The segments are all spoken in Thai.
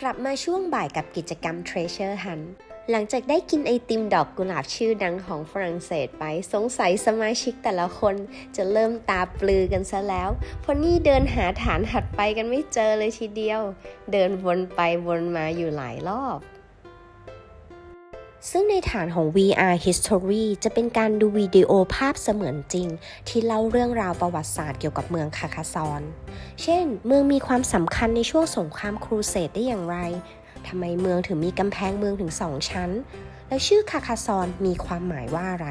กลับมาช่วงบ่ายกับกิจกรรม Treasure Hunt หลังจากได้กินไอติมดอกกุหลาบชื่อดังของฝรั่งเศสไป สงสัยสมาชิกแต่ละคนจะเริ่มตาปลือกันซะแล้ว เพราะนี่เดินหาฐานถัดไปกันไม่เจอเลยทีเดียว เดินวนไปวนมาอยู่หลายรอบ ซึ่งในฐานของ VR History จะเป็นการดูวิดีโอภาพเสมือนจริง ที่เล่าเรื่องราวประวัติศาสตร์เกี่ยวกับเมืองคาคาซอน เช่น เมืองมีความสำคัญในช่วงสงครามครูเสดได้อย่างไร ทำไมเมืองถึงมีกำแพงเมืองถึงสองชั้น และชื่อคาคาซอนมีความหมายว่าอะไร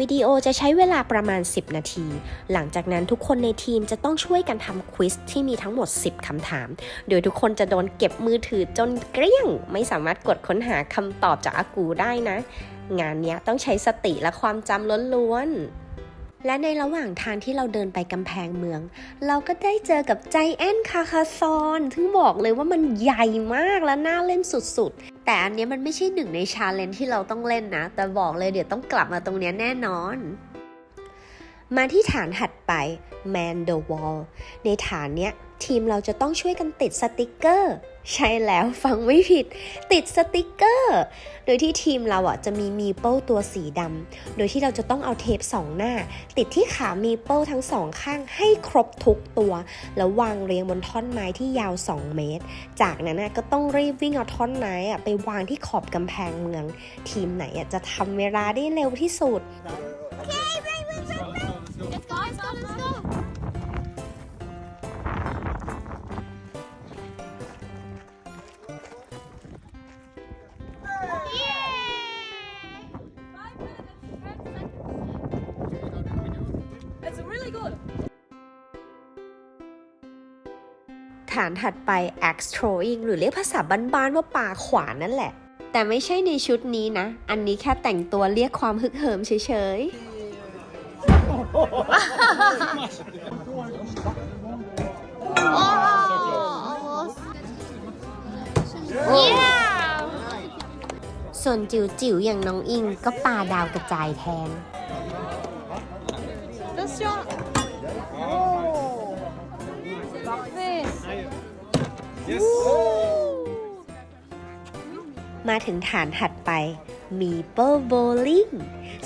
วิดีโอจะใช้เวลาประมาณ 10 นาที หลังจากนั้นทุกคนในทีมจะต้องช่วยกันทำควิสที่มีทั้งหมด 10 คำถาม โดยทุกคนจะโดนเก็บมือถือจนเกลี้ยง ไม่สามารถกดค้นหาคำตอบจากอากูได้นะ งานนี้ต้องใช้สติและความจำล้วนๆ และในระหว่างทางที่เราเดินไปกำแพงเมือง เราก็ได้เจอกับใจแอนคาคาซอนซึ่งบอกเลยว่ามันใหญ่มากและน่าเล่นสุดๆ แต่อันนี้มันไม่ใช่หนึ่งในชาเลนจ์ที่เราต้องเล่นนะ แต่บอกเลยเดี๋ยวต้องกลับมาตรงนี้แน่นอน มาที่ฐานถัดไป Man the Wall ในฐานเนี้ยทีมเราจะต้องช่วยกันติดสติกเกอร์ ใช่แล้วฟังไม่ผิด ติดสติกเกอร์ โดยที่ทีมเราอะจะมีมีเปิลตัวสีดำโดยที่เราจะต้องเอาเทปสองหน้า ติดที่ขามีเปิลทั้งสองข้างให้ครบทุกตัว แล้ววางเรียงบนท่อนไม้ที่ยาว 2 เมตร จากนั้นน่ะก็ต้องรีบวิ่งเอาท่อนไม้อะไปวางที่ขอบกำแพงเมือง ทีมไหนอะจะทำเวลาได้เร็วที่สุด Let's go, let's go, let's go. ฐานถัดไป axe throwing หรือเรียกภาษาบ้านๆว่าป่าขวานนั่นแหละ แต่ไม่ใช่ในชุดนี้นะ อันนี้แค่แต่งตัวเรียกความฮึกเหิมเฉยๆ Yeah. ส่วนจิ๋วจิ๋วๆอย่างน้องอิงก็ปาดาวกระจายแทน มาถึงฐานถัดไป มีเปิลโบลิ่ง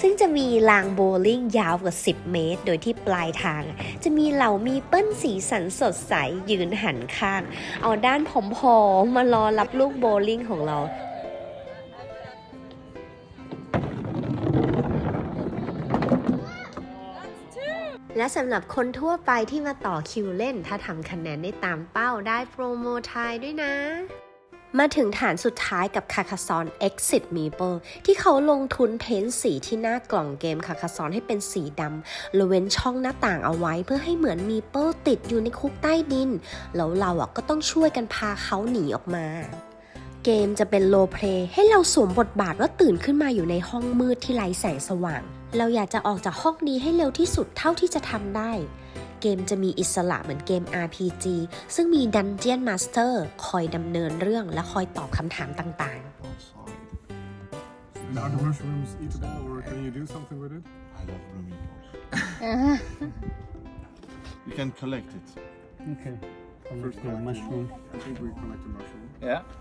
ซึ่งจะมีรางโบลิ่งยาวกว่า 10 เมตร โดยที่ปลายทาง จะมีเหล่ามีเปิ้ลสีสันสดใสยืนหันข้าง เอาด้านผอมๆมารอรับลูกโบลิ่งของเรา และสำหรับคนทั่วไปที่มาต่อคิวเล่น ถ้าทำคะแนนได้ตามเป้าได้โปรโมทายด้วยนะมาถึงฐานสุดท้ายกับคาคาซอน Exit Meeple ที่เขาลงทุนเพ้นสีที่หน้ากล่องเกมคาคาซอนให้เป็นสีดำแล้วเว้นช่องหน้าต่างเอาไว้เพื่อให้เหมือนมีเปิลติดอยู่ในคุกใต้ดิน แล้วเราอะก็ต้องช่วยกันพาเขาหนีออกมา เกมจะเป็นโลเพลย์ให้เราสวมบทบาทว่าตื่นขึ้นมาอยู่ในห้องมืดที่ไร้แสงสว่าง เราอยากจะออกจากห้องนี้ให้เร็วที่สุดเท่าที่จะทำได้ เกมจะมีอิสระเหมือนเกม RPG ซึ่งมี Dungeon Master คอยดำเนินเรื่องและคอยตอบคำถามต่างๆ And are the mushrooms eatable or can you do something with it? I love blooming. you can collect it. Okay. Collect the mushroom. I think we collect the mushroom.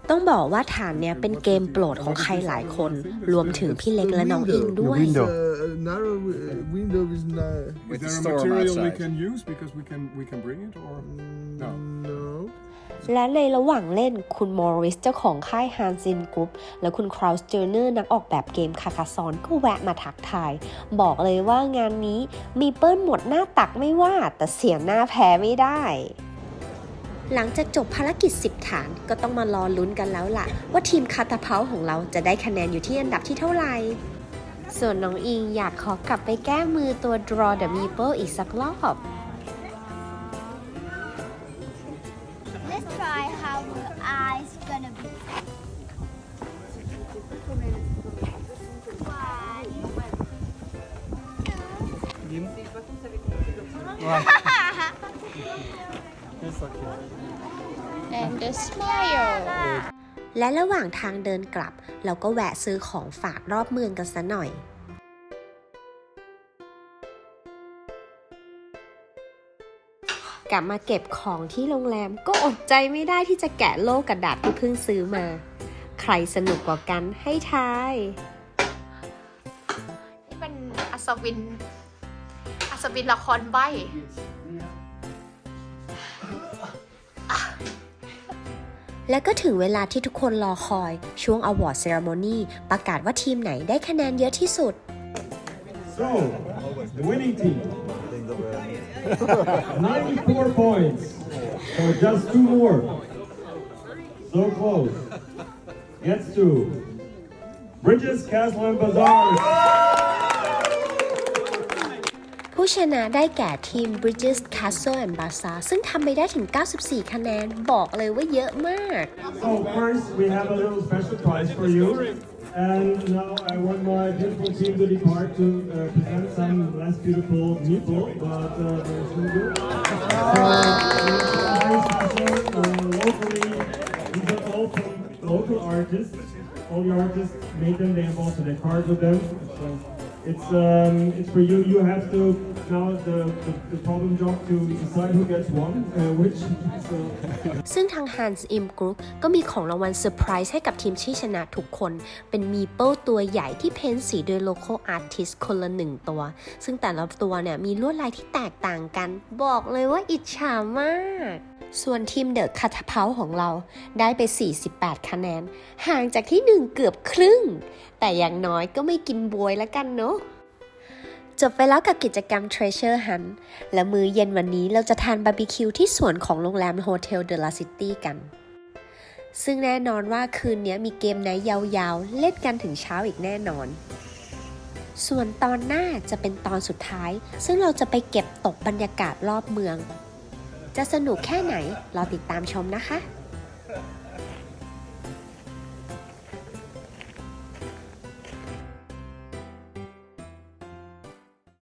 ต้องบอกว่าฐานเนี้ยเป็นเกมโปรดของใครหลายคน รวมถึงพี่เล็กและน้องอิงด้วย window. Uh, a narrow uh, window is not. Is With the there a storm material we outside. can use because we can we can bring it or no? No. และในระหว่างเล่นคุณมอริสเจ้าของค่ายฮานซินกรุ๊ปและคุณคราวสเจอร์เนอร์นักออกแบบเกมคาคาซอนก็แวะมาทักทาย บอกเลยว่างานนี้มีเปิ้ลหมดหน้าตักไม่ว่าแต่เสียหน้าแพ้ไม่ได้ หลังจากจบภารกิจ 10 ฐานก็ต้องมารอลุ้นกันแล้วล่ะ ว่าทีมคาตาเพาของเราจะได้คะแนนอยู่ที่อันดับที่เท่าไหร่ ส่วนน้องอิงอยากขอกลับไปแก้มือตัว Draw the Meeple อีกสักรอบ Let's try how the eyes gonna be. One. It's okay. And a smile. และระหว่างทางเดินกลับ เราก็แวะซื้อของฝากรอบเมืองกันซะหน่อยลับมาเก็บของที่โรงแรมก็อดใจไม่ได้ที่จะแกะโลกกระดาษที่เพิ่งซื้อมา ใครสนุกกว่ากันให้ทาย นี่เป็นอัศวิน อัศวินละครใบ และก็ถึงเวลาที่ทุกคนรอคอยช่วง Award Ceremony ประกาศว่าทีมไหนได้คะแนนเยอะที่สุด So, the winning team. 94 points. So just two more. So close. Gets to Bridges, Castle, and Bazaar ผู้ชนะได้แก่ทีม Bridges Castle and Bazaar ซึ่งทำไปได้ถึง 94 คะแนน บอกเลยว่าเยอะมาก So first, we have a little special prize for you. And now I want my beautiful team to depart to uh, present some less beautiful people, but uh, they're still good. So, it's very special. Uh, locally, these are all from local artists. All the artists made them. They have also their cards with them. So it's um, it's for you. You have to now the, the, the problem job to decide who gets one, uh, which. So. ซึ่งทาง Hans Im Group ก็มีของรางวัลเซอร์ไพรส์ให้กับทีมที่ชนะทุกคน เป็นมีเปิลตัวใหญ่ที่เพ้นสีโดย local artist คนละหนึ่งตัว ซึ่งแต่ละตัวเนี่ยมีลวดลายที่แตกต่างกัน บอกเลยว่าอิจฉามาก ส่วนทีมเดอะคาทาเพาของเราได้ไป 48 คะแนน ห่างจากที่หนึ่งเกือบครึ่ง แต่อย่างน้อยก็ไม่กินบวยแล้วกันเนาะจบไปแล้วกับกิจกรรม Treasure Hunt และมื้อเย็นวันนี้เราจะทานบาร์บีคิวที่สวนของโรงแรมโฮเทลเดล a ซิตี้กัน ซึ่งแน่นอนว่าคืนนี้มีเกมไนท์ยาวๆ เล่นกันถึงเช้าอีกแน่นอน ส่วนตอนหน้าจะเป็นตอนสุดท้าย ซึ่งเราจะไปเก็บตกบรรยากาศรอบเมือง จะสนุกแค่ไหนรอติดตามชมนะคะ